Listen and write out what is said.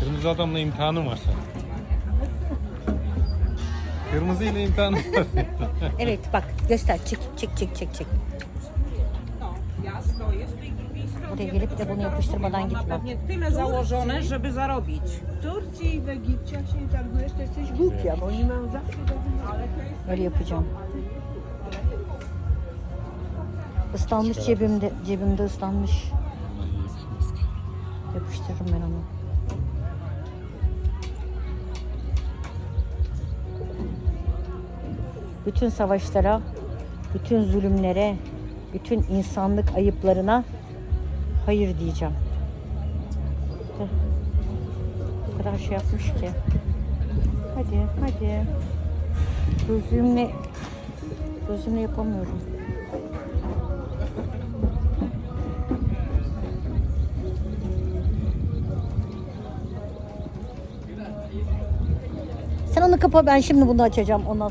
Kırmızı adamla imtihanın var senin. Kırmızı ile imtihanın var. Evet bak göster. Çek çek çek çek çek. Buraya gelip de bunu yapıştırmadan Ma gitmem. pewnie tyle żeby zarobić. Turcji i w się nie targujesz, to jesteś głupia, bo oni mają zawsze do Öyle yapacağım. Islanmış cebimde. Cebimde ıslanmış. Yapıştırırım ben onu. Bütün savaşlara, bütün zulümlere, bütün insanlık ayıplarına hayır diyeceğim. O kadar şey yapmış ki. Hadi, hadi. Gözlüğümle gözlüğümle yapamıyorum. Sen onu kapa ben şimdi bunu açacağım ondan